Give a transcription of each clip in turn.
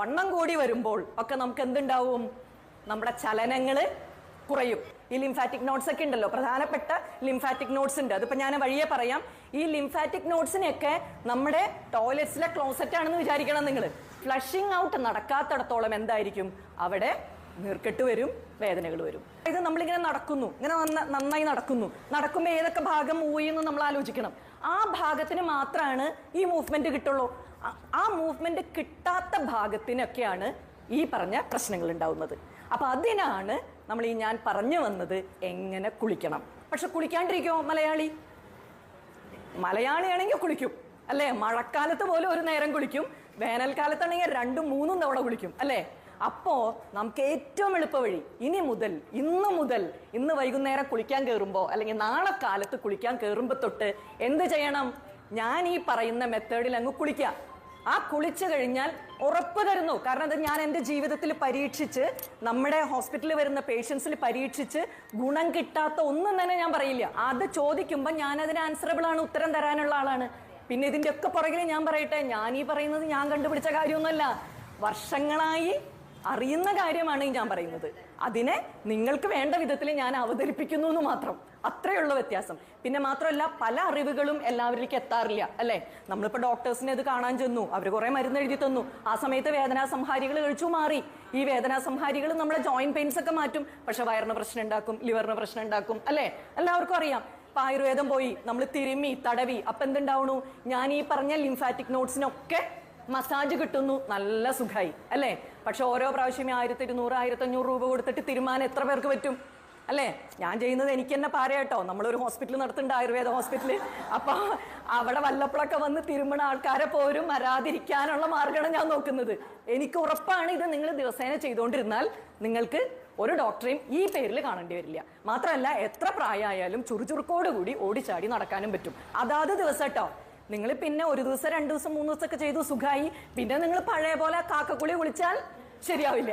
വണ്ണം കൂടി വരുമ്പോൾ ഒക്കെ നമുക്ക് എന്തുണ്ടാവും? നമ്മുടെ ചലനങ്ങൾ കുറയും. ഈ ലിംഫാറ്റിക് നോട്ട്സ് ഒക്കെ ഉണ്ടല്ലോ പ്രധാനപ്പെട്ട ലിംഫാറ്റിക് നോട്ട്സ് ഉണ്ട്. അതിപ്പോ ഞാൻ വഴിയെ പറയാം. ഈ ലിംഫാറ്റിക് നോട്ട്സിനെയൊക്കെ നമ്മുടെ ടോയ്ലറ്റ്സിലെ ക്ലോസറ്റ് ആണെന്ന് വിചാരിക്കണം നിങ്ങൾ ഫ്ലഷിംഗ് ഔട്ട് നടക്കാത്തടത്തോളം എന്തായിരിക്കും? അവിടെ നീർക്കെട്ട് വരും വേദനകൾ വരും. ഇത് നമ്മളിങ്ങനെ നടക്കുന്നു. ഇങ്ങനെ നന്ന- നന്നായി നടക്കുന്നു. നടക്കുമ്പോൾ ഏതൊക്കെ ഭാഗം മൂവ് ചെയ്യുന്നു നമ്മൾ ആലോചിക്കണം. ആ ഭാഗത്തിന് മാത്രമാണ് ഈ മൂവ്മെന്റ് കിട്ടുള്ളൂ. ആ- മൂവ്മെന്റ് കിട്ടാത്ത ഭാഗത്തിനൊക്കെയാണ് ഈ പറഞ്ഞ പ്രശ്നങ്ങൾ ഉണ്ടാവുന്നത്. അപ്പൊ അതിനാണ് നമ്മൾ ഈ ഞാൻ പറഞ്ഞു വന്നത് എങ്ങനെ കുളിക്കണം. പക്ഷെ കുളിക്കാണ്ടിരിക്കുമോ മലയാളി? മലയാളിയാണെങ്കിൽ കുളിക്കും അല്ലേ? മഴക്കാലത്ത് പോലും ഒരു നേരം കുളിക്കും വേനൽക്കാലത്താണെങ്കിൽ രണ്ടും മൂന്നും തവണ കുളിക്കും അല്ലേ? അപ്പോ നമുക്ക് ഏറ്റവും എളുപ്പ വഴി ഇനി മുതൽ ഇന്ന് മുതൽ ഇന്ന് വൈകുന്നേരം കുളിക്കാൻ കയറുമ്പോൾ അല്ലെങ്കിൽ നാളെ കാലത്ത് കുളിക്കാൻ കയറുമ്പോൾ തൊട്ട് എന്ത് ചെയ്യണം? ഞാൻ ഈ പറയുന്ന മെത്തേഡിൽ അങ്ങ് കുളിക്കുക. ആ കുളിച്ചു കഴിഞ്ഞാൽ ഉറപ്പ് തരുന്നു. കാരണം അത് ഞാൻ എന്റെ ജീവിതത്തിൽ പരീക്ഷിച്ച് നമ്മുടെ ഹോസ്പിറ്റലിൽ വരുന്ന പേഷ്യൻസിൽ പരീക്ഷിച്ച് ഗുണം കിട്ടാത്ത ഒന്നും തന്നെ ഞാൻ പറയില്ല. അത് ചോദിക്കുമ്പോൾ ഞാൻ അതിന് ആൻസറബിൾ ആണ് ഉത്തരം തരാനുള്ള ആളാണ്. പിന്നെ ഇതിന്റെ ഒക്കെ പുറകിൽ ഞാൻ പറയട്ടെ ഞാൻ ഈ പറയുന്നത് ഞാൻ കണ്ടുപിടിച്ച കാര്യമൊന്നുമല്ല. വർഷങ്ങളായി അറിയുന്ന കാര്യമാണ് ഞാൻ പറയുന്നത്. അതിനെ നിങ്ങൾക്ക് വേണ്ട വിധത്തിൽ ഞാൻ അവതരിപ്പിക്കുന്നു എന്ന് മാത്രം. അത്രയുള്ള വ്യത്യാസം. പിന്നെ മാത്രമല്ല പല അറിവുകളും എല്ലാവരിലേക്ക് എത്താറില്ല അല്ലെ? നമ്മളിപ്പോ ഡോക്ടേഴ്സിനെ ഇത് കാണാൻ ചെന്നു. അവർ കുറെ മരുന്ന് എഴുതി തന്നു. ആ സമയത്ത് വേദനാ സംഹാരികൾ കഴിച്ചു മാറി. ഈ വേദനാ സംഹാരികൾ നമ്മളെ ജോയിന്റ് പെയിൻസ് ഒക്കെ മാറ്റും. പക്ഷെ വയറിന് പ്രശ്നം ഉണ്ടാക്കും ലിവറിന് പ്രശ്നം ഉണ്ടാക്കും അല്ലെ? എല്ലാവർക്കും അറിയാം. ഇപ്പൊ ആയുർവേദം പോയി. നമ്മൾ തിരുമ്മി തടവി. അപ്പൊ എന്തുണ്ടാവണു? ഞാൻ ഈ പറഞ്ഞ ലിംഫാറ്റിക് നോട്ട്സിനൊക്കെ മസാജ് കിട്ടുന്നു. നല്ല സുഖമായി അല്ലേ? പക്ഷെ ഓരോ പ്രാവശ്യം ആയിരത്തി ഇരുന്നൂറ് ആയിരത്തി അഞ്ഞൂറ് രൂപ കൊടുത്തിട്ട് തീരുമാനം എത്ര പേർക്ക് പറ്റും? അല്ലേ? ഞാൻ ചെയ്യുന്നത് എനിക്ക് തന്നെ പാരയാട്ടോ നമ്മളൊരു ഹോസ്പിറ്റൽ നടത്തുന്നുണ്ട് ആയുർവേദ ഹോസ്പിറ്റൽ അപ്പൊ അവിടെ വല്ലപ്പോഴൊക്കെ വന്ന് തിരുമണ ആൾക്കാരെ പോരും വരാതിരിക്കാനുള്ള മാർഗമാണ് ഞാൻ നോക്കുന്നത്. എനിക്ക് ഉറപ്പാണ് ഇത് നിങ്ങൾ ദിവസേന ചെയ്തുകൊണ്ടിരുന്നാൽ നിങ്ങൾക്ക് ഒരു ഡോക്ടറെയും ഈ പേരിൽ കാണേണ്ടി വരില്ല. മാത്രമല്ല എത്ര പ്രായമായാലും ചുറുചുറുക്കോടുകൂടി ഓടിച്ചാടി നടക്കാനും പറ്റും. അതാത് ദിവസം കേട്ടോ. നിങ്ങൾ പിന്നെ ഒരു ദിവസം രണ്ടു ദിവസം മൂന്ന് ദിവസമൊക്കെ ചെയ്തു സുഖമായി പിന്നെ നിങ്ങൾ പഴയ പോലെ കാക്കക്കുളി കുളിച്ചാൽ ശരിയാവില്ല.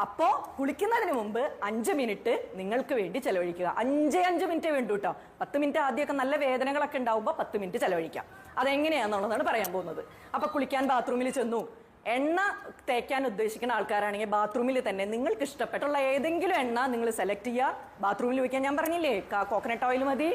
അപ്പോ കുളിക്കുന്നതിന് മുമ്പ് അഞ്ച് മിനിറ്റ് നിങ്ങൾക്ക് വേണ്ടി ചെലവഴിക്കുക. അഞ്ചേ അഞ്ച് മിനിറ്റ് വേണ്ടു കേട്ടോ പത്ത് മിനിറ്റ് ആദ്യമൊക്കെ നല്ല വേദനകളൊക്കെ ഉണ്ടാവുമ്പോൾ പത്ത് മിനിറ്റ് ചെലവഴിക്കാം. അതെങ്ങനെയാണെന്നുള്ളതാണ് പറയാൻ പോകുന്നത്. അപ്പൊ കുളിക്കാൻ ബാത്റൂമിൽ ചെന്നു. എണ്ണ തേക്കാൻ ഉദ്ദേശിക്കുന്ന ആൾക്കാരാണെങ്കിൽ ബാത്റൂമിൽ തന്നെ നിങ്ങൾക്ക് ഇഷ്ടപ്പെട്ടുള്ള ഏതെങ്കിലും എണ്ണ നിങ്ങൾ സെലക്ട് ചെയ്യുക. ബാത്റൂമിൽ വയ്ക്കാൻ ഞാൻ പറഞ്ഞില്ലേ കോക്കനട്ട് ഓയിൽ മതി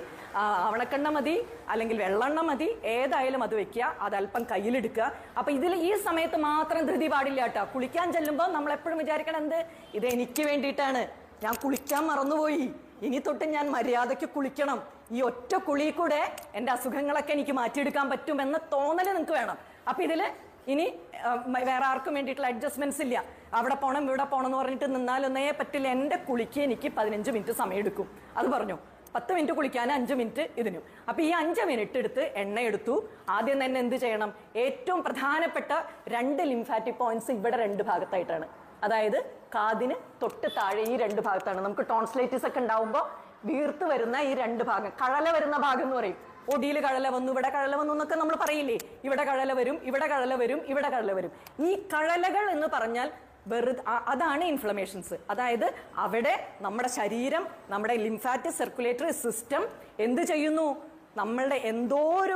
അവണക്കെണ്ണ മതി അല്ലെങ്കിൽ വെള്ളെണ്ണ മതി ഏതായാലും അത് വെക്കുക അത് അല്പം കയ്യിലെടുക്കുക. അപ്പൊ ഇതിൽ ഈ സമയത്ത് മാത്രം ധൃതി പാടില്ല കേട്ടോ. കുളിക്കാൻ ചെല്ലുമ്പോൾ നമ്മൾ എപ്പോഴും വിചാരിക്കണം എന്ത്? ഇത് എനിക്ക് വേണ്ടിയിട്ടാണ്. ഞാൻ കുളിക്കാൻ മറന്നുപോയി. ഇനി തൊട്ട് ഞാൻ മര്യാദയ്ക്ക് കുളിക്കണം. ഈ ഒറ്റ കുളി കൂടെ എന്റെ അസുഖങ്ങളൊക്കെ എനിക്ക് മാറ്റിയെടുക്കാൻ പറ്റുമെന്ന തോന്നൽ നിങ്ങൾക്ക് വേണം. അപ്പൊ ഇതിൽ ഇനി വേറെ ആർക്കും വേണ്ടിയിട്ടുള്ള അഡ്ജസ്റ്റ്മെന്റ്സ് ഇല്ല. അവിടെ പോണം ഇവിടെ പോണം എന്ന് പറഞ്ഞിട്ട് നിന്നാലൊന്നേ പറ്റില്ല. എന്റെ കുളിക്ക് എനിക്ക് പതിനഞ്ച് മിനിറ്റ് സമയം എടുക്കും അത് പറഞ്ഞു. പത്ത് മിനിറ്റ് കുളിക്കാൻ അഞ്ച് മിനിറ്റ് ഇതിനും. അപ്പൊ ഈ അഞ്ച് മിനിറ്റ് എടുത്ത് എണ്ണ എടുത്തു. ആദ്യം തന്നെ എന്ത് ചെയ്യണം? ഏറ്റവും പ്രധാനപ്പെട്ട രണ്ട് ലിംഫാറ്റിക് പോയിന്റ്സ് ഇവിടെ രണ്ട് ഭാഗത്തായിട്ടാണ്. അതായത് കാതിന് തൊട്ട് താഴെ ഈ രണ്ട് ഭാഗത്താണ്. നമുക്ക് ടോൺസ്ലൈറ്റിസ് ഒക്കെ ഉണ്ടാവുമ്പോൾ വീർത്ത് വരുന്ന ഈ രണ്ട് ഭാഗം കഴല വരുന്ന ഭാഗം എന്ന് പറയും. ഒടിയിൽ കഴല വന്നു ഇവിടെ കഴല വന്നു എന്നൊക്കെ നമ്മൾ പറയില്ലേ? ഇവിടെ കഴല വരും ഇവിടെ കഴല വരും ഇവിടെ കഴല വരും. ഈ കഴലകൾ എന്ന് പറഞ്ഞാൽ വെറുതെ അതാണ് ഇൻഫ്ലമേഷൻസ് അതായത് അവിടെ നമ്മുടെ ശരീരം നമ്മുടെ ലിംഫാറ്റിക് സർക്കുലേറ്ററി സിസ്റ്റം എന്ത് ചെയ്യുന്നു? നമ്മളുടെ എന്തോ ഒരു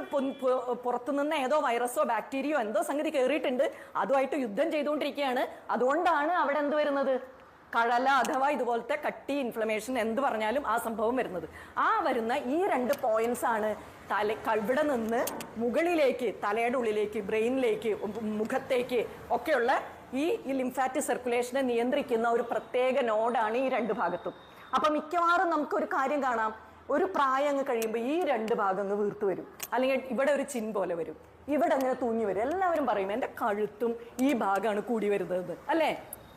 പുറത്തുനിന്ന് ഏതോ വൈറസോ ബാക്ടീരിയോ എന്തോ സംഗതി കയറിയിട്ടുണ്ട് അതുമായിട്ട് യുദ്ധം ചെയ്തുകൊണ്ടിരിക്കുകയാണ്. അതുകൊണ്ടാണ് അവിടെ എന്ത് വരുന്നത്? കഴല അഥവാ ഇതുപോലത്തെ കട്ടി ഇൻഫ്ലമേഷൻ എന്ത് പറഞ്ഞാലും ആ സംഭവം വരുന്നത്. ആ വരുന്ന ഈ രണ്ട് പോയിന്റ്സ് ആണ് തല ഇവിടെ നിന്ന് മുകളിലേക്ക് തലയുടെ ഉള്ളിലേക്ക് ബ്രെയിനിലേക്ക് മുഖത്തേക്ക് ഒക്കെയുള്ള ഈ ലിംഫാറ്റിക് സർക്കുലേഷനെ നിയന്ത്രിക്കുന്ന ഒരു പ്രത്യേക നോഡാണ് ഈ രണ്ട് ഭാഗത്തും. അപ്പൊ മിക്കവാറും നമുക്കൊരു കാര്യം കാണാം. ഒരു പ്രായം അങ്ങ് കഴിയുമ്പോൾ ഈ രണ്ട് ഭാഗം അങ്ങ് വീർത്തു വരും. അല്ലെങ്കിൽ ഇവിടെ ഒരു ചിൻ പോലെ വരും. ഇവിടെ അങ്ങനെ തൂങ്ങി വരും. എല്ലാവരും പറയും എന്റെ കഴുത്തും ഈ ഭാഗമാണ് കൂടി വരുന്നത് അല്ലേ?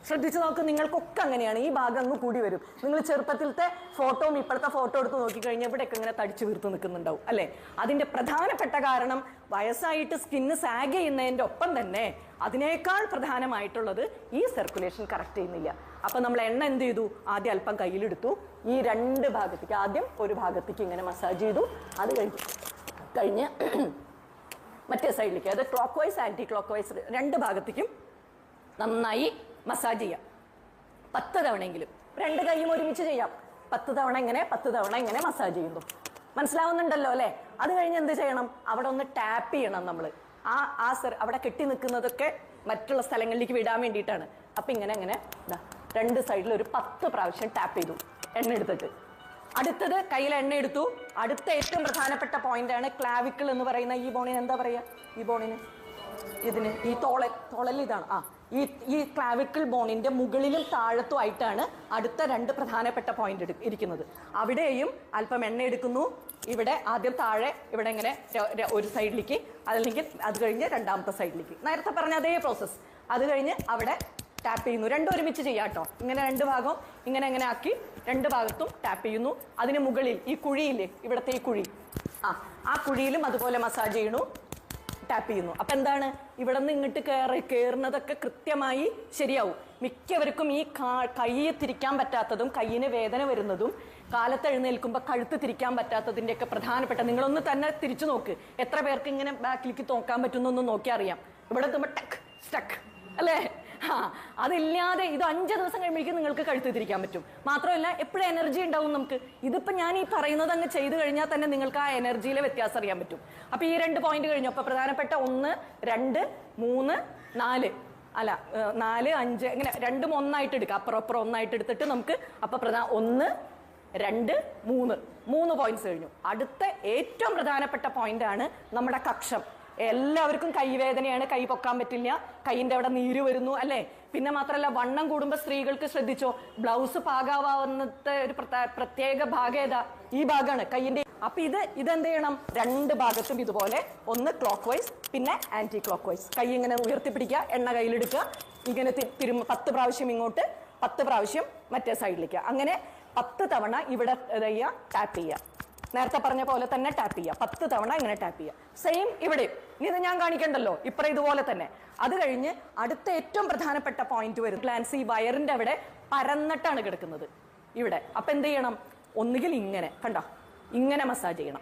ശ്രദ്ധിച്ചു നോക്ക് നിങ്ങൾക്കൊക്കെ അങ്ങനെയാണ്. ഈ ഭാഗം അങ്ങ് കൂടി വരും. നിങ്ങൾ ചെറുപ്പത്തിലത്തെ ഫോട്ടോയും ഇപ്പോഴത്തെ ഫോട്ടോ എടുത്ത് നോക്കിക്കഴിഞ്ഞാൽ ഇവിടെയൊക്കെ ഇങ്ങനെ തടിച്ചു വീർത്ത് നിൽക്കുന്നുണ്ടാവും അല്ലേ? അതിന്റെ പ്രധാനപ്പെട്ട കാരണം വയസ്സായിട്ട് സ്കിന്ന് സാഗ് ചെയ്യുന്നതിന്റെ ഒപ്പം തന്നെ അതിനേക്കാൾ പ്രധാനമായിട്ടുള്ളത് ഈ സർക്കുലേഷൻ കറക്റ്റ് ചെയ്യുന്നില്ല. അപ്പൊ നമ്മൾ എണ്ണ എന്ത് ചെയ്തു? ആദ്യം അല്പം കയ്യിലെടുത്തു. ഈ രണ്ട് ഭാഗത്തേക്ക് ആദ്യം ഒരു ഭാഗത്തേക്ക് ഇങ്ങനെ മസാജ് ചെയ്തു. അത് കഴിഞ്ഞു കഴിഞ്ഞ് മറ്റേ സൈഡിലേക്ക് അത് clockwise anticlockwise രണ്ട് ഭാഗത്തേക്കും നന്നായി മസാജ് ചെയ്യാം. പത്ത് തവണയെങ്കിലും. രണ്ട് കൈയും ഒരുമിച്ച് ചെയ്യാം. പത്ത് തവണ ഇങ്ങനെ പത്ത് തവണ ഇങ്ങനെ മസാജ് ചെയ്യുന്നു. മനസ്സിലാവുന്നുണ്ടല്ലോ അല്ലെ? അത് കഴിഞ്ഞ് എന്ത് ചെയ്യണം? അവിടെ ഒന്ന് ടാപ്പ് ചെയ്യണം നമ്മൾ ആ ആ സർ അവിടെ കെട്ടി നിൽക്കുന്നതൊക്കെ മറ്റുള്ള സ്ഥലങ്ങളിലേക്ക് വിടാൻ വേണ്ടിയിട്ടാണ്. അപ്പൊ ഇങ്ങനെ അങ്ങനെ ദാ രണ്ട് സൈഡിൽ ഒരു പത്ത് പ്രാവശ്യം ടാപ്പ് ചെയ്തു. എണ്ണ എടുത്തിട്ട്. അടുത്തത് കയ്യിൽ എണ്ണ എടുത്തു. അടുത്ത ഏറ്റവും പ്രധാനപ്പെട്ട പോയിന്റ് ആണ് ക്ലാവിക്കിൾ എന്ന് പറയുന്ന ഈ ബോണിന് എന്താ പറയുക ഈ ബോണിന് ഇതിന് ഈ തോളൽ തോളൽ ഇതാണ്. ആ ഈ ഈ ക്ലാവിക്കിൾ ബോണിന്റെ മുകളിലും താഴത്തും ആയിട്ടാണ് അടുത്ത രണ്ട് പ്രധാനപ്പെട്ട പോയിന്റ് എടു ഇരിക്കുന്നത്. അവിടെയും അല്പം എണ്ണ എടുക്കുന്നു. ഇവിടെ ആദ്യം താഴെ ഇവിടെ ഇങ്ങനെ ഒരു സൈഡിലേക്ക് അതല്ലെങ്കിൽ അത് കഴിഞ്ഞ് രണ്ടാമത്തെ സൈഡിലേക്ക് നേരത്തെ പറഞ്ഞ അതേ പ്രോസസ്സ് അത് കഴിഞ്ഞ് അവിടെ ടാപ്പ് ചെയ്യുന്നു. രണ്ടും ഒരുമിച്ച് ചെയ്യാട്ടോ ഇങ്ങനെ രണ്ട് ഭാഗം ഇങ്ങനെ ഇങ്ങനെ ആക്കി രണ്ട് ഭാഗത്തും ടാപ്പ് ചെയ്യുന്നു. അതിന് മുകളിൽ ഈ കുഴിയില്ലേ ഇവിടുത്തെ ഈ കുഴി. ആ ആ കുഴിയിലും അതുപോലെ മസാജ് ചെയ്യണു ടാപ്പ് ചെയ്യുന്നു. അപ്പൊ എന്താണ്? ഇവിടെ നിന്ന് ഇങ്ങോട്ട് കയറി കയറുന്നതൊക്കെ കൃത്യമായി ശരിയാവും. മിക്കവർക്കും ഈ കയ്യെ തിരിക്കാൻ പറ്റാത്തതും കയ്യിന് വേദന വരുന്നതും കാലത്ത് എഴുന്നേൽക്കുമ്പോൾ കഴുത്ത് തിരിക്കാൻ പറ്റാത്തതിന്റെയൊക്കെ പ്രധാനപ്പെട്ട നിങ്ങളൊന്ന് തന്നെ തിരിച്ചു നോക്ക്. എത്ര പേർക്ക് ഇങ്ങനെ ബാക്കിലേക്ക് നോക്കാൻ പറ്റുന്നൊന്ന് നോക്കി അറിയാം ഇവിടെ എത്തുമ്പോൾ ടക്ക് സ്റ്റക്ക് അല്ലേ? അതില്ലാതെ ഇത് അഞ്ച് ദിവസം കഴിയുമ്പോഴേക്കും നിങ്ങൾക്ക് കഴുത്ത് തിരിക്കാൻ പറ്റും. മാത്രമല്ല എപ്പോഴും എനർജി ഉണ്ടാവും നമുക്ക്. ഇതിപ്പോ ഞാൻ ഈ പറയുന്നത് അങ്ങ് ചെയ്തു കഴിഞ്ഞാൽ തന്നെ നിങ്ങൾക്ക് ആ എനർജിയിലെ വ്യത്യാസം അറിയാൻ പറ്റും. അപ്പൊ ഈ രണ്ട് പോയിന്റ് കഴിഞ്ഞു. അപ്പൊ പ്രധാനപ്പെട്ട ഒന്ന് രണ്ട് മൂന്ന് നാല്. അല്ല നാല് അഞ്ച് ഇങ്ങനെ രണ്ടും ഒന്നായിട്ട് എടുക്കാം. അപ്പുറം അപ്പുറം ഒന്നായിട്ട് എടുത്തിട്ട് നമുക്ക് അപ്പൊ പ്രധാന ഒന്ന് രണ്ട് മൂന്ന്. മൂന്ന് പോയിന്റ്സ് കഴിഞ്ഞു. അടുത്ത ഏറ്റവും പ്രധാനപ്പെട്ട പോയിന്റ് ആണ് നമ്മുടെ കക്ഷം. എല്ലാവർക്കും കൈവേദനയാണ് കൈ പൊക്കാൻ പറ്റില്ല കൈയിന്റെ അവിടെ നീര് വരുന്നു അല്ലേ? പിന്നെ മാത്രമല്ല വണ്ണം കൂടുമ്പോൾ സ്ത്രീകൾക്ക് ശ്രദ്ധിച്ചോ? ബ്ലൗസ് പാകാവുന്നത്തെ ഒരു പ്രത്യേക- ഭാഗം ഏതാ? ഈ ഭാഗമാണ് കൈയിന്റെ. അപ്പൊ ഇത് ഇതെന്ത് ചെയ്യണം? രണ്ട് ഭാഗത്തും ഇതുപോലെ ഒന്ന് ക്ലോക്ക് വൈസ് പിന്നെ ആന്റി ക്ലോക്ക് വൈസ് കൈ ഇങ്ങനെ ഉയർത്തിപ്പിടിക്കുക എണ്ണ കയ്യിലെടുക്കുക ഇങ്ങനെ തി- തിരുമ്മ പത്ത് പ്രാവശ്യം ഇങ്ങോട്ട് പത്ത് പ്രാവശ്യം മറ്റേ സൈഡിലേക്ക് അങ്ങനെ പത്ത് തവണ ഇവിടെ ചെയ്യുക ടാപ്പ് ചെയ്യുക. നേരത്തെ പറഞ്ഞ പോലെ തന്നെ ടാപ്പ് ചെയ്യുക. പത്ത് തവണ ഇങ്ങനെ ടാപ്പ് ചെയ്യുക. സെയിം ഇവിടെ ഇത് ഞാൻ കാണിക്കണ്ടല്ലോ. ഇപ്പറ ഇതുപോലെ തന്നെ. അത് കഴിഞ്ഞ് അടുത്ത ഏറ്റവും പ്രധാനപ്പെട്ട പോയിന്റ് വരും ഗ്ലാൻസ് ഈ വയറിന്റെ അവിടെ പരന്നിട്ടാണ് കിടക്കുന്നത്. ഇവിടെ. അപ്പൊ എന്ത് ചെയ്യണം? ഒന്നുകിൽ ഇങ്ങനെ. കണ്ടോ? ഇങ്ങനെ മസാജ് ചെയ്യണം.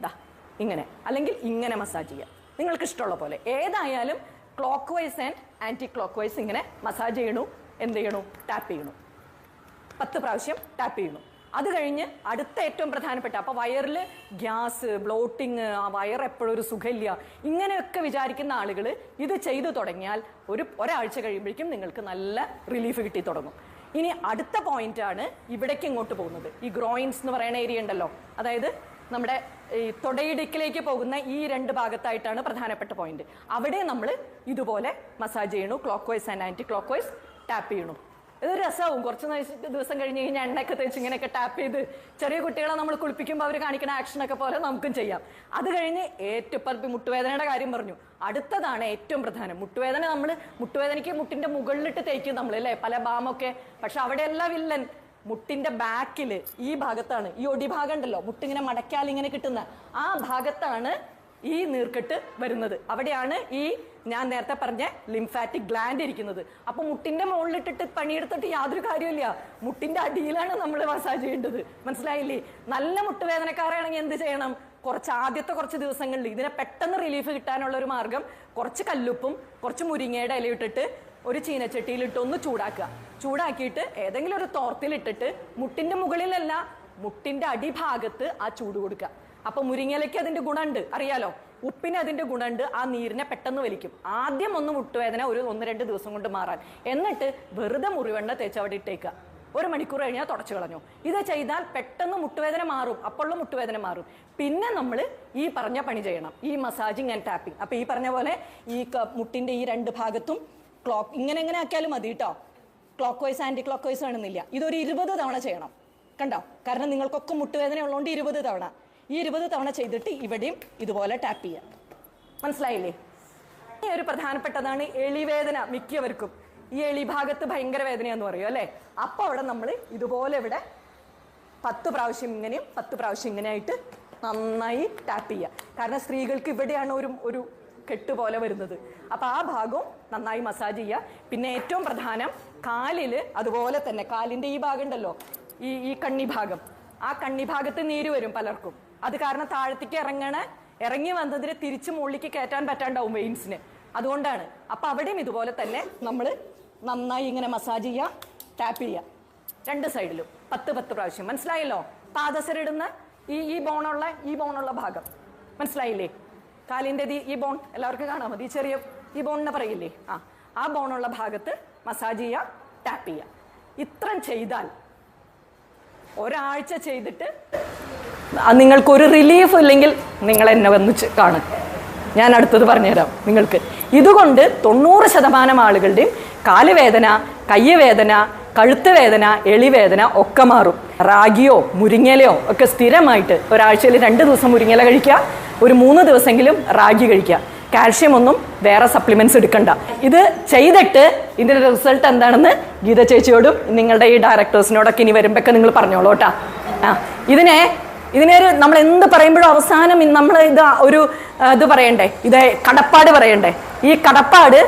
ദാ ഇങ്ങനെ. അല്ലെങ്കിൽ ഇങ്ങനെ മസാജ് ചെയ്യുക. നിങ്ങൾക്ക് ഇഷ്ടമുള്ള പോലെ. ഏതായാലും clockwise and anticlockwise ഇങ്ങനെ മസാജ് ചെയ്യണു എന്ത് ചെയ്യണു? ടാപ്പ് ചെയ്യണു. പത്ത് പ്രാവശ്യം ടാപ്പ് ചെയ്യുന്നു. അത് കഴിഞ്ഞ് അടുത്ത ഏറ്റവും പ്രധാനപ്പെട്ട അപ്പൊ വയറിൽ ഗ്യാസ് ബ്ലോട്ടിങ് ആ വയർ എപ്പോഴും ഒരു സുഖമില്ല ഇങ്ങനെയൊക്കെ വിചാരിക്കുന്ന ആളുകൾ ഇത് ചെയ്തു തുടങ്ങിയാൽ ഒരു ഒരാഴ്ച കഴിയുമ്പോഴേക്കും നിങ്ങൾക്ക് നല്ല റിലീഫ് കിട്ടി തുടങ്ങും. ഇനി അടുത്ത പോയിന്റ് ആണ് ഇവിടേക്ക് ഇങ്ങോട്ട് പോകുന്നത്. ഈ ഗ്രോയിൻസ് എന്ന് പറയുന്ന ഏരിയ ഉണ്ടല്ലോ. അതായത് നമ്മുടെ ഈ തൊടയിടുക്കിലേക്ക് പോകുന്ന ഈ രണ്ട് ഭാഗത്തായിട്ടാണ് പ്രധാനപ്പെട്ട പോയിന്റ് അവിടെ നമ്മൾ ഇതുപോലെ മസാജ് ചെയ്യണു clockwise and anticlockwise tap ചെയ്യണു. ഇത് രസമാവും? കുറച്ച് ദിവസം- കഴിഞ്ഞ് കഴിഞ്ഞാൽ എണ്ണയൊക്കെ തേച്ച് ഇങ്ങനെയൊക്കെ ടാപ്പ് ചെയ്ത് ചെറിയ കുട്ടികളെ നമ്മൾ കുളിപ്പിക്കുമ്പോൾ അവർ കാണിക്കുന്ന ആക്ഷനൊക്കെ പോലെ നമുക്കും ചെയ്യാം. അത് കഴിഞ്ഞ് ഏറ്റവും ഇപ്പം മുട്ടുവേദനയുടെ കാര്യം പറഞ്ഞു. അടുത്തതാണ് ഏറ്റവും പ്രധാനം. മുട്ടുവേദന നമ്മൾ മുട്ടുവേദനയ്ക്ക് മുട്ടിന്റെ മുകളിലിട്ട് തേക്കും നമ്മൾ അല്ലേ? പല ബാമൊക്കെ. പക്ഷെ അവിടെയല്ല വില്ലൻ മുട്ടിന്റെ ബാക്കിൽ ഈ ഭാഗത്താണ്. ഈ ഒടി ഭാഗം ഉണ്ടല്ലോ. മുട്ടിങ്ങനെ മടക്കാൽ ഇങ്ങനെ കിട്ടുന്ന ആ ഭാഗത്താണ് ഈ നീർക്കെട്ട് വരുന്നത്. അവിടെയാണ് ഈ ഞാൻ നേരത്തെ പറഞ്ഞ ലിംഫാറ്റിക് ഗ്ലാൻഡ് ഇരിക്കുന്നത്. അപ്പൊ മുട്ടിന്റെ മുകളിലിട്ടിട്ട് പണിയെടുത്തിട്ട് യാതൊരു കാര്യമില്ല മുട്ടിന്റെ അടിയിലാണ് നമ്മൾ മസാജ് ചെയ്യേണ്ടത്. മനസ്സിലായില്ലേ? നല്ല മുട്ടുവേദനക്കാരാണെങ്കിൽ എന്ത് ചെയ്യണം? കുറച്ച് ആദ്യത്തെ കുറച്ച് ദിവസങ്ങളിൽ ഇതിനെ പെട്ടെന്ന് റിലീഫ് കിട്ടാനുള്ള ഒരു മാർഗം കുറച്ച് കല്ലുപ്പും കുറച്ച് മുരിങ്ങയുടെ ഇലയിട്ടിട്ട് ഒരു ചീനച്ചട്ടിയിലിട്ട് ഒന്ന് ചൂടാക്കുക. ചൂടാക്കിയിട്ട് ഏതെങ്കിലും ഒരു തോർത്തിലിട്ടിട്ട് മുട്ടിന്റെ മുകളിലല്ല മുട്ടിന്റെ അടിഭാഗത്ത് ആ ചൂട് കൊടുക്കുക. അപ്പൊ മുരിങ്ങലയ്ക്ക് അതിന്റെ ഗുണമുണ്ട് അറിയാലോ? ഉപ്പിന് അതിന്റെ ഗുണമുണ്ട് ആ നീരിനെ പെട്ടെന്ന് വലിക്കും. ആദ്യം ഒന്ന് മുട്ടുവേദന ഒരു ഒന്ന് രണ്ട് ദിവസം കൊണ്ട് മാറാൻ. എന്നിട്ട് വെറുതെ മുറിവെണ്ണ തേച്ച് അവിടെ ഇട്ടേക്കുക. ഒരു മണിക്കൂർ കഴിഞ്ഞാൽ തുടച്ചു കളഞ്ഞു. ഇത് ചെയ്താൽ പെട്ടെന്ന് മുട്ടുവേദന മാറും. അപ്പോഴുള്ള മുട്ടുവേദന മാറും. പിന്നെ നമ്മൾ ഈ പറഞ്ഞ പണി ചെയ്യണം. ഈ മസാജിങ് ആൻഡ് ടാപ്പിംഗ് അപ്പൊ ഈ പറഞ്ഞ പോലെ ഈ മുട്ടിന്റെ ഈ രണ്ട് ഭാഗത്തും ക്ലോക്ക് ഇങ്ങനെ എങ്ങനെ ആക്കിയാലും മതി കേട്ടോ clockwise anticlockwise വേണമെന്നില്ല. ഇതൊരു ഇരുപത് തവണ ചെയ്യണം. കണ്ടോ? കാരണം നിങ്ങൾക്കൊക്കെ മുട്ടുവേദന ഉള്ളതുകൊണ്ട് ഇരുപത് തവണ. ഈ ഇരുപത് തവണ ചെയ്തിട്ട് ഇവിടെയും ഇതുപോലെ ടാപ്പ് ചെയ്യാം. മനസ്സിലായില്ലേ? ഇനി ഒരു പ്രധാനപ്പെട്ടതാണ് എളിവേദന മിക്കവർക്കും. ഈ എളി ഭാഗത്ത് ഭയങ്കര വേദനയാന്ന് പറയും അല്ലേ? അപ്പൊ അവിടെ നമ്മൾ ഇതുപോലെ ഇവിടെ പത്ത് പ്രാവശ്യം ഇങ്ങനെയും പത്ത് പ്രാവശ്യം ഇങ്ങനെയായിട്ട് നന്നായി ടാപ്പ് ചെയ്യുക കാരണം സ്ത്രീകൾക്ക് ഇവിടെയാണ് ഒരു ഒരു കെട്ട് പോലെ വരുന്നത്. അപ്പൊ ആ ഭാഗവും നന്നായി മസാജ് ചെയ്യുക പിന്നെ ഏറ്റവും പ്രധാനം കാലിൽ അതുപോലെ തന്നെ കാലിന്റെ ഈ ഭാഗം ഉണ്ടല്ലോ ഈ ഈ കണ്ണി ഭാഗം ആ കണ്ണി ഭാഗത്ത് നീര് വരും പലർക്കും. അത് കാരണം താഴത്തേക്ക് ഇറങ്ങണ. ഇറങ്ങി വന്നതിന് തിരിച്ച് മുകളിലേക്ക് കയറ്റാൻ പറ്റാണ്ടാവും വെയിൻസിന് അതുകൊണ്ടാണ്. അപ്പൊ അവിടെയും ഇതുപോലെ തന്നെ നമ്മൾ നന്നായി ഇങ്ങനെ മസാജ് ചെയ്യുക ടാപ്പ് ചെയ്യുക രണ്ട് സൈഡിലും പത്ത് പത്ത് പ്രാവശ്യം. മനസ്സിലായല്ലോ? പാദസരിടുന്ന ഈ ഈ ബോണുള്ള ഈ ബോണുള്ള ഭാഗം. മനസ്സിലായില്ലേ? കാലിന്റെ ഈ ബോൺ എല്ലാവർക്കും കാണാൻ മതി. ചെറിയ ഈ ബോണിനെ പറയില്ലേ? ആ. ആ ബോണുള്ള ഭാഗത്ത് മസാജ് ചെയ്യുക ടാപ്പ് ചെയ്യുക ഇത്രയും ചെയ്താൽ ഒരാഴ്ച ചെയ്തിട്ട് നിങ്ങൾക്കൊരു റിലീഫ് ഇല്ലെങ്കിൽ നിങ്ങൾ എന്നെ വന്ന് കാണും. ഞാൻ അടുത്തത് പറഞ്ഞുതരാം നിങ്ങൾക്ക്. ഇതുകൊണ്ട് തൊണ്ണൂറ് ശതമാനം ആളുകളുടെയും കാലുവേദന കയ്യവേദന കഴുത്ത് വേദന എളിവേദന ഒക്കെ മാറും. റാഗിയോ മുരിങ്ങലയോ ഒക്കെ സ്ഥിരമായിട്ട് ഒരാഴ്ചയിൽ രണ്ട് ദിവസം മുരിങ്ങല കഴിക്കുക ഒരു മൂന്ന് ദിവസമെങ്കിലും റാഗി കഴിക്കുക. കാൽഷ്യം ഒന്നും വേറെ സപ്ലിമെന്റ്സ് എടുക്കണ്ട. ഇത് ചെയ്തിട്ട് ഇതിന്റെ റിസൾട്ട് എന്താണെന്ന് ഗീത ചേച്ചിയോടും നിങ്ങളുടെ ഈ ഡയറക്ടേഴ്സിനോടൊക്കെ ഇനി വരുമ്പോഴൊക്കെ നിങ്ങൾ പറഞ്ഞോളൂ കേട്ടാ. ആ ഇതിനെ ഇതിനെ ഒരു നമ്മൾ എന്ത് പറയുമ്പോഴും അവസാനം നമ്മൾ ഇത് ഒരു ഇത് പറയണ്ടേ? ഇത് കടപ്പാട് പറയണ്ടേ? ഈ കടപ്പാട്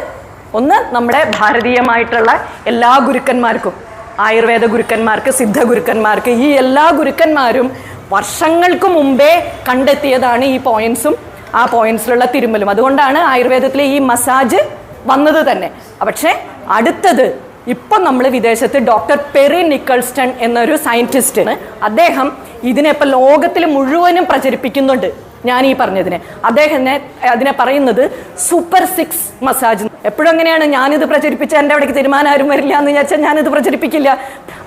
ഒന്ന് നമ്മുടെ ഭാരതീയമായിട്ടുള്ള എല്ലാ ഗുരുക്കന്മാർക്കും ആയുർവേദ ഗുരുക്കന്മാർക്ക് സിദ്ധ ഗുരുക്കന്മാർക്ക് ഈ എല്ലാ ഗുരുക്കന്മാരും വർഷങ്ങൾക്ക് മുമ്പേ കണ്ടെത്തിയതാണ് ഈ പോയിന്റ്സും ആ പോയിന്റ്സിലുള്ള തിരുമലും അതുകൊണ്ടാണ് ആയുർവേദത്തിലെ ഈ മസാജ് വന്നത് തന്നെ. പക്ഷേ അടുത്തത് ഇപ്പം നമ്മൾ വിദേശത്ത് ഡോക്ടർ പെറി നിക്കൾസ്റ്റൺ എന്നൊരു സയന്റിസ്റ്റ് അദ്ദേഹം ഇതിനെ ഇപ്പം ലോകത്തിൽ മുഴുവനും പ്രചരിപ്പിക്കുന്നുണ്ട്. ഞാൻ ഈ പറഞ്ഞതിനെ. അദ്ദേഹത്തിനെ അതിനെ പറയുന്നത് സൂപ്പർ സിക്സ് മസാജ് എപ്പോഴും അങ്ങനെയാണ്. ഞാനിത് പ്രചരിപ്പിച്ച എന്റെ അവിടേക്ക് തീരുമാനം ആരും വരില്ല എന്ന് വിചാരിച്ചാൽ ഞാനിത് പ്രചരിപ്പിക്കില്ല.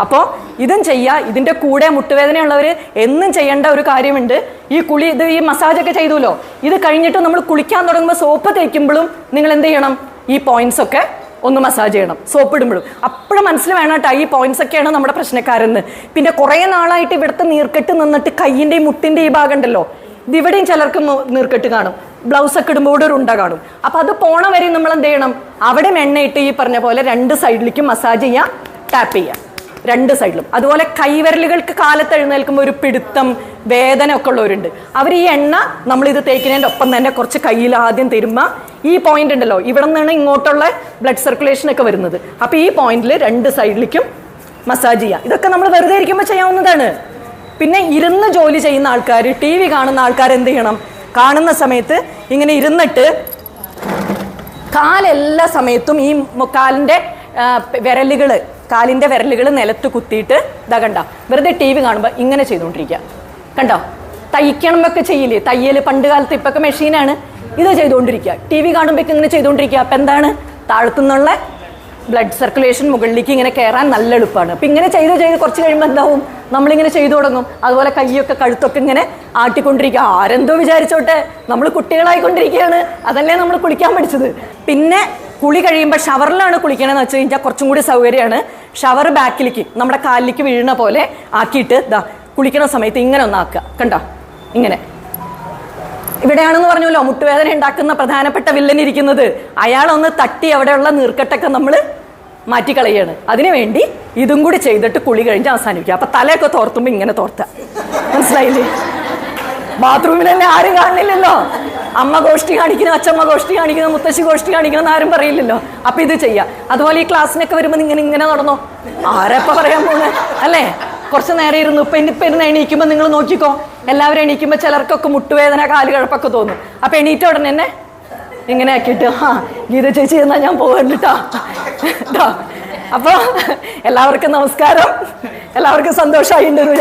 അപ്പോൾ ഇതും ചെയ്യുക ഇതിന്റെ കൂടെ മുട്ടുവേദനയുള്ളവർ എന്നും ചെയ്യേണ്ട ഒരു കാര്യമുണ്ട്. ഈ കുളി ഇത് ഈ മസാജൊക്കെ ചെയ്തുല്ലോ ഇത് കഴിഞ്ഞിട്ട് നമ്മൾ കുളിക്കാൻ തുടങ്ങുമ്പോൾ സോപ്പ് തേക്കുമ്പോഴും നിങ്ങൾ എന്ത് ചെയ്യണം? ഈ പോയിന്റ്സ് ഒക്കെ ഒന്ന് മസാജ് ചെയ്യണം സോപ്പ് ഇടുമ്പോഴും. അപ്പോഴും മനസ്സിൽ വേണം കേട്ടോ ഈ പോയിന്റ്സ് ഒക്കെയാണ് നമ്മുടെ പ്രശ്നക്കാരെന്ന്. പിന്നെ കുറേ നാളായിട്ട് ഇവിടുത്തെ നീർക്കെട്ട് നിന്നിട്ട് കയ്യിന്റെയും മുട്ടിന്റെ ഈ ഭാഗം ഉണ്ടല്ലോ. ഇതിവിടെയും ചിലർക്ക് നീർക്കെട്ട് കാണും. ബ്ലൗസ് ഒക്കെ ഇടുമ്പോൾ ഒരു ഉണ്ട കാണും. അപ്പൊ അത് പോണ വരെ നമ്മൾ എന്ത് ചെയ്യണം? അവിടെ എണ്ണയിട്ട് ഈ പറഞ്ഞ പോലെ രണ്ട് സൈഡിലേക്കും മസാജ് ചെയ്യാം ടാപ്പ് ചെയ്യാം. രണ്ട് സൈഡിലും. അതുപോലെ കൈവിരലുകൾക്ക് കാലത്ത് എഴുന്നേൽക്കുമ്പോൾ ഒരു പിടുത്തം വേദന ഒക്കെ ഉള്ളവരുണ്ട് അവർ ഈ എണ്ണ നമ്മൾ ഇത് തേക്കുന്നതിന്റെ ഒപ്പം തന്നെ കുറച്ച് കയ്യിൽ ആദ്യം തരുമ്പോൾ ഈ പോയിന്റ് ഉണ്ടല്ലോ ഇവിടെ നിന്നാണ് ഇങ്ങോട്ടുള്ള ബ്ലഡ് സർക്കുലേഷൻ ഒക്കെ വരുന്നത്. അപ്പൊ ഈ പോയിന്റിൽ രണ്ട് സൈഡിലേക്കും മസാജ് ചെയ്യാം. ഇതൊക്കെ നമ്മൾ വെറുതെ ഇരിക്കുമ്പോൾ ചെയ്യാവുന്നതാണ്. പിന്നെ ഇരുന്ന് ജോലി ചെയ്യുന്ന ആൾക്കാർ ടി വി കാണുന്ന ആൾക്കാർ എന്ത് ചെയ്യണം? കാണുന്ന സമയത്ത് ഇങ്ങനെ ഇരുന്നിട്ട് കാലെല്ലാ സമയത്തും ഈ ആ, വിരലുകൾ കാലിന്റെ വിരലുകൾ നിലത്ത് കുത്തിയിട്ട് ഇതാ കണ്ട? വെറുതെ ടി വി കാണുമ്പോൾ ഇങ്ങനെ ചെയ്തുകൊണ്ടിരിക്കുക കണ്ടോ? തയ്ക്കണമൊക്കെ ചെയ്യില്ലേ? തയ്യൽ പണ്ട് കാലത്ത് ഇപ്പൊക്കെ മെഷീനാണ്. ഇത് ചെയ്തുകൊണ്ടിരിക്കുക ടി വി കാണുമ്പോൾ ഇങ്ങനെ ചെയ്തുകൊണ്ടിരിക്കുക അപ്പം എന്താണ്? താഴത്തുനിന്നുള്ള ബ്ലഡ് സർക്കുലേഷൻ മുകളിലേക്ക് ഇങ്ങനെ കയറാൻ നല്ല എളുപ്പമാണ് അപ്പം ഇങ്ങനെ ചെയ്ത് ചെയ്ത് കുറച്ച് കഴിയുമ്പോൾ എന്താവും? നമ്മളിങ്ങനെ ചെയ്തു തുടങ്ങും. അതുപോലെ കൈയൊക്കെ കഴുത്തൊക്കെ ഇങ്ങനെ ആട്ടിക്കൊണ്ടിരിക്കുക ആരെന്തോ വിചാരിച്ചോട്ടെ? നമ്മൾ കുട്ടികളായിക്കൊണ്ടിരിക്കുകയാണ് അതല്ലേ നമ്മൾ കുളിക്കാൻ പഠിച്ചത്. പിന്നെ കുളി കഴിയുമ്പോൾ ഷവറിലാണ് കുളിക്കണമെന്ന് വെച്ച് കഴിഞ്ഞാൽ കുറച്ചും കൂടി സൗകര്യമാണ്. ഷവർ ബാക്കിലേക്ക് നമ്മുടെ കാലിലേക്ക് വീഴുന്ന പോലെ ആക്കിയിട്ട് ഇതാ കുളിക്കണ സമയത്ത് ഇങ്ങനെ ഒന്നാക്കുക കണ്ടോ? ഇങ്ങനെ. ഇവിടെയാണെന്ന് പറഞ്ഞല്ലോ മുട്ടുവേദന ഉണ്ടാക്കുന്ന പ്രധാനപ്പെട്ട വില്ലൻ ഇരിക്കുന്നത്. അയാളൊന്ന് തട്ടി അവിടെയുള്ള നീർക്കെട്ടൊക്കെ നമ്മൾ മാറ്റിക്കളയാണ്. അതിനുവേണ്ടി ഇതും കൂടി ചെയ്തിട്ട് കുളി കഴിഞ്ഞ് അവസാനിക്കുക അപ്പൊ തലയൊക്കെ തോർത്തുമ്പോൾ ഇങ്ങനെ തോർത്ത. മനസ്സിലായില്ലേ? ബാത്റൂമിൽ തന്നെ ആരും കാണില്ലല്ലോ അമ്മ ഗോഷ്ഠി കാണിക്കുന്നു അച്ഛമ്മ ഗോഷ്ഠി കാണിക്കുന്നു മുത്തശ്ശി ഗോഷ്ഠി കാണിക്കുന്നു ആരും പറയില്ലല്ലോ. അപ്പൊ ഇത് ചെയ്യാം. അതുപോലെ ഈ ക്ലാസ്സിനൊക്കെ വരുമ്പോൾ നിങ്ങൾ ഇങ്ങനെ നടന്നോ? ആരപ്പ പറയാൻ പോണേ? അല്ലേ? കുറച്ച് നേരം ഇരുന്നു ഇപ്പൊ ഇനിയിപ്പൊ ഇരുന്ന് എണീക്കുമ്പോൾ നിങ്ങൾ നോക്കിക്കോ. എല്ലാവരും എണീക്കുമ്പോൾ ചിലർക്കൊക്കെ മുട്ടുവേദന കാലുകഴപ്പൊക്കെ തോന്നും. അപ്പൊ എണീറ്റ ഉടനെ തന്നെ ഇങ്ങനെ ആക്കിയിട്ട് ആ ഗീത ചേച്ചി എന്നാ ഞാൻ പോകണ്ടിട്ടാ അപ്പൊ എല്ലാവർക്കും നമസ്കാരം. എല്ലാവർക്കും സന്തോഷമായി ഉണ്ടെന്ന്